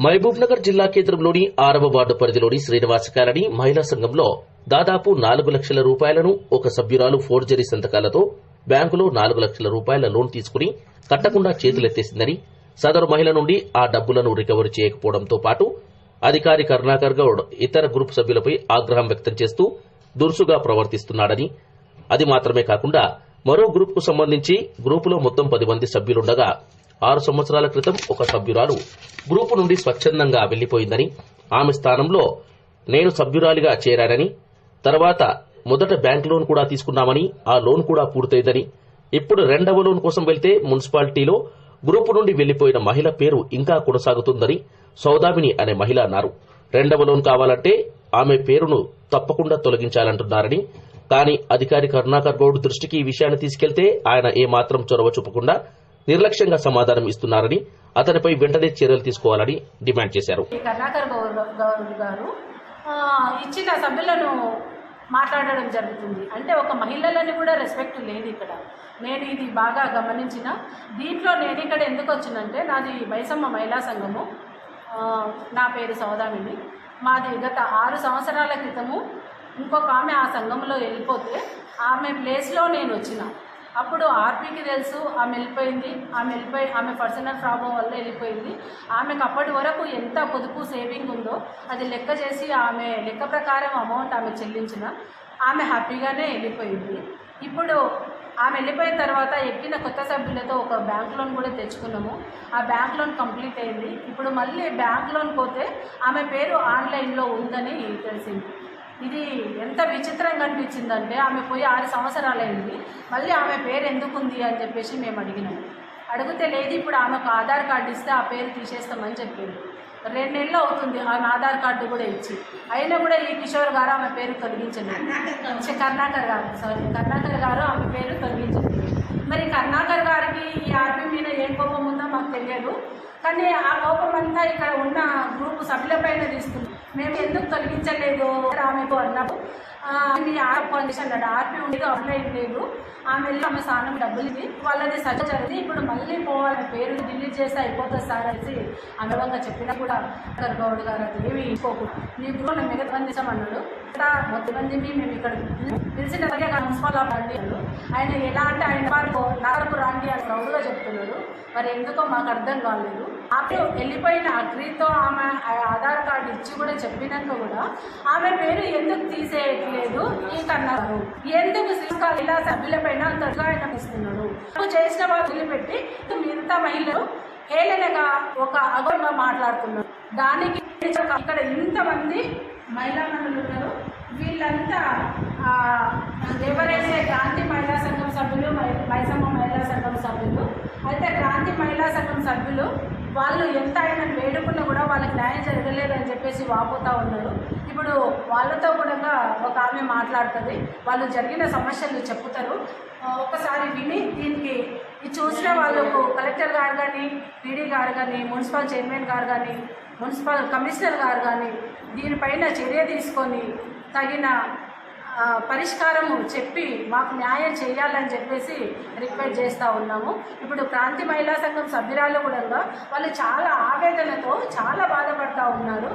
మహబూబ్ నగర్ జిల్లా కేంద్రంలోని ఆరవ వార్డు పరిధిలోని శ్రీనివాస కాలనీ మహిళా సంఘంలో దాదాపు నాలుగు లక్షల రూపాయలను ఒక సభ్యురాలు ఫోర్జరీ సంతకాలతో బ్యాంకులో నాలుగు లక్షల రూపాయల లోన్ తీసుకుని కట్టకుండా చేతులెత్తేసిందని సదరు మహిళ నుండి ఆ డబ్బులను రికవరీ చేయకపోవడంతో పాటు అధికారి కరుణాకర్ గౌడ్ ఇతర గ్రూప్ సభ్యులపై ఆగ్రహం వ్యక్తం చేస్తూ దురుసుగా ప్రవర్తిస్తున్నాడని. అది మాత్రమే కాకుండా మరో గ్రూప్కు సంబంధించి గ్రూపులో మొత్తం పది మంది సభ్యులుండగా ఆరు సంవత్సరాల క్రితం ఒక సభ్యురాలు గ్రూపు నుండి స్వచ్ఛందంగా వెళ్ళిపోయిందని ఆమె స్థానంలో నేను సభ్యురాలిగా చేరానని తర్వాత మొదట బ్యాంక్ లోన్ కూడా తీసుకున్నామని ఆ లోన్ కూడా పూర్తయిందని ఇప్పుడు రెండవ లోన్ కోసం వెళ్తే మున్సిపాలిటీలో గ్రూపు నుండి వెళ్ళిపోయిన మహిళ పేరు ఇంకా కొనసాగుతుందని సౌదామిని అనే మహిళ అన్నారు. రెండవ లోన్ కావాలంటే ఆమె పేరును తప్పకుండా తొలగించాలంటున్నారని కానీ అధికారి కరుణాకర్ గౌడ్ దృష్టికి ఈ విషయాన్ని తీసుకెళ్తే ఆయన ఏమాత్రం చొరవ చూపకుండా నిర్లక్ష్యంగా సమాధానం ఇస్తున్నారని అతనిపై వెంటనే చర్యలు తీసుకోవాలని డిమాండ్ చేశారు. ఈ కర్ణాకర్ గౌరవ్ గారు ఇచ్చిన సభ్యులను మాట్లాడడం జరుగుతుంది. అంటే ఒక మహిళలని కూడా రెస్పెక్ట్ లేదు ఇక్కడ. నేను ఇది బాగా గమనించిన. దీంట్లో నేను ఇక్కడ ఎందుకు వచ్చినంటే నాది మైసమ్మ మహిళా సంఘము. నా పేరు సౌదామిని. మాది గత ఆరు సంవత్సరాల క్రితము ఇంకొక ఆమె ఆ సంఘంలో వెళ్ళిపోతే ఆమె ప్లేస్లో నేను వచ్చిన. అప్పుడు ఆర్పీకి తెలుసు ఆమె వెళ్ళిపోయింది ఆమె వెళ్ళిపోయి ఆమె పర్సనల్ ప్రాబ్లం వల్ల వెళ్ళిపోయింది. ఆమెకు అప్పటి వరకు ఎంత పొదుపు సేవింగ్ ఉందో అది లెక్క చేసి ఆమె లెక్క ప్రకారం అమౌంట్ ఆమె చెల్లించిన ఆమె హ్యాపీగానే వెళ్ళిపోయింది. ఇప్పుడు ఆమె వెళ్ళిపోయిన తర్వాత ఎక్కిన కొత్త సభ్యులతో ఒక బ్యాంక్ లోన్ కూడా తెచ్చుకున్నాము. ఆ బ్యాంక్ లోన్ కంప్లీట్ అయింది. ఇప్పుడు మళ్ళీ బ్యాంక్ లోన్ పోతే ఆమె పేరు ఆన్లైన్లో ఉందని తెలిసింది. ఇది ఎంత విచిత్రంగా అనిపించిందంటే ఆమె పోయి ఆరు సంవత్సరాలైంది. మళ్ళీ ఆమె పేరు ఎందుకు ఉంది అని చెప్పేసి మేము అడిగినాము అడిగితే లేదు ఇప్పుడు ఆమెకు ఆధార్ కార్డు ఇస్తే ఆ పేరు తీసేస్తామని చెప్పింది రెండు నెలలు అవుతుంది ఆమె ఆధార్ కార్డు కూడా ఇచ్చి. అయినా కూడా ఈ కిషోర్ గారు ఆమె పేరు తొలగించలేదు. ఛే, కర్ణాకర్ గారు సారీ కర్ణాకర్ గారు ఆమె పేరు తొలగించలేదు మరి కర్ణాకర్ గారికి ఈ ఆర్పీ మీద ఏం కోపం ఉందో మాకు తెలియదు కానీ ఆ కోపం అంతా ఇక్కడ ఉన్న గ్రూప్ సభ్యులపైన తీసుకుంది మేము ఎందుకు తొలగించలేదు ఆమెకు అన్నప్పుడు? ఆ, ఆర్ ఆర్పీ ఉండేది ఆన్లైన్ లేదు. ఆమె వెళ్ళి ఆమె సార్ డబ్బులు ఇవి వాళ్ళది సజ్జ జరిగింది ఇప్పుడు మళ్ళీ పోవాలి పేరు డిలీట్ చేస్తే అయిపోతుంది సార్ అనేసి అనుభవంగా చెప్పినా కూడా డాక్టర్ గౌడ్ గారు అది ఏమి ఇంకోకు. మీ గురువు మిగతా మంది ఇక్కడ మొత్తం మంది మేము ఇక్కడ తెలిసిన మున్సిపల్ ఆఫ్ అన్నాడు ఆయన ఎలా అంటే ఆయన వారు నగరకు రాండి అని ప్రౌడ్గా చెప్తున్నాడు మరి ఎందుకో మాకు అర్థం కాలేదు. అప్పుడు వెళ్ళిపోయిన అగ్రితో ఆమె ఆ ఆధార్ వచ్చి కూడా చెప్పినాక కూడా ఆమె పేరు ఎందుకు తీసేయట్లేదు? ఇంకన్నారు. ఎందుకు శ్రీకాళ ఇలా సభ్యులపైన అంతగా ఇస్తున్నాడు చేసిన వాళ్ళు వదిలిపెట్టి మిగతా మహిళలు హేళనగా ఒక అగౌరవంగా మాట్లాడుతున్నారు. దానికి ఇక్కడ ఇంతమంది మహిళా మనులు ఉన్నారు. వీళ్ళంతా ఎవరైతే క్రాంతి మహిళా సంఘం సభ్యులు మైసమ్మ మహిళా సంఘం సభ్యులు అయితే క్రాంతి మహిళా సంఘం సభ్యులు వాళ్ళు ఎంత ఆయన వేడుకున్నా కూడా వాళ్ళకి న్యాయం జరగలేదని చెప్పేసి వాపోతూ ఉన్నారు. ఇప్పుడు వాళ్ళతో కూడా ఒక ఆమె మాట్లాడుతుంది. వాళ్ళు జరిగిన సమస్యలు చెప్తారు ఒకసారి ఒక్కసారి విని దీనికి ఇది చూసిన వాళ్ళకు కలెక్టర్ గారు కానీ పీడీ గారు కానీ మున్సిపల్ చైర్మన్ గారు కానీ మున్సిపల్ కమిషనర్ గారు కానీ దీనిపైన చర్య తీసుకొని తగిన పరిష్కారం పరిష్కారము చెప్పి మాకు న్యాయం చేయాలని చెప్పేసి రిక్వెస్ట్ చేస్తూ ఉన్నాము. ఇప్పుడు క్రాంతి మహిళా సంఘం సభ్యురాలు కూడా వాళ్ళు చాలా ఆవేదనతో చాలా బాధపడతా ఉన్నారు.